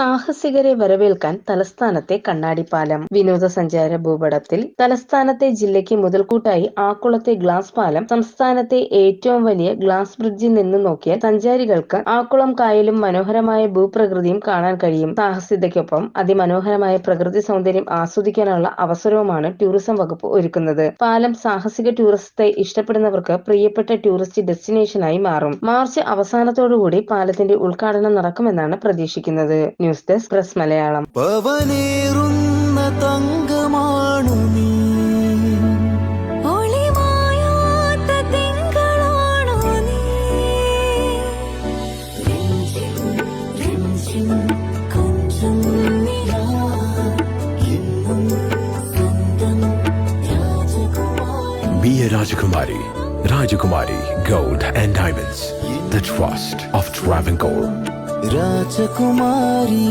സാഹസികരെ വരവേൽക്കാൻ തലസ്ഥാനത്തെ കണ്ണാടിപ്പാലം. വിനോദസഞ്ചാര ഭൂപടത്തിൽ തലസ്ഥാനത്തെ ജില്ലയ്ക്ക് മുതൽക്കൂട്ടായി ആക്കുളത്തെ ഗ്ലാസ് പാലം സംസ്ഥാനത്തെ ഏറ്റവും വലിയ ഗ്ലാസ് ബ്രിഡ്ജിൽ നിന്ന് നോക്കിയാൽ സഞ്ചാരികൾക്ക് ആക്കുളം കായലും മനോഹരമായ ഭൂപ്രകൃതിയും കാണാൻ കഴിയും. സാഹസികതയ്ക്കൊപ്പം അതിമനോഹരമായ പ്രകൃതി സൗന്ദര്യം ആസ്വദിക്കാനുള്ള അവസരവുമാണ് ടൂറിസം വകുപ്പ് ഒരുക്കുന്നത്. പാലം സാഹസിക ടൂറിസത്തെ ഇഷ്ടപ്പെടുന്നവർക്ക് പ്രിയപ്പെട്ട ടൂറിസ്റ്റ് ഡെസ്റ്റിനേഷനായി മാറും. മാർച്ച് അവസാനത്തോടുകൂടി പാലത്തിന്റെ ഉദ്ഘാടനം നടക്കുമെന്നാണ് പ്രതീക്ഷിക്കുന്നത്. ന്യൂസ് ഡെസ്ക് പ്രസ് മലയാളം പവനേറുന്ന തങ്കമാണു നീ ഒളിമായാത്ത തിങ്കളാണു നീ രഞ്ജിം രഞ്ജിം കൊഞ്ചും നിലാ എന്നും സ്വന്തം രാജകുമാരി Be a Rajakumari. Rajakumari Gold and Diamonds. The trust of Travancore. Rajkumari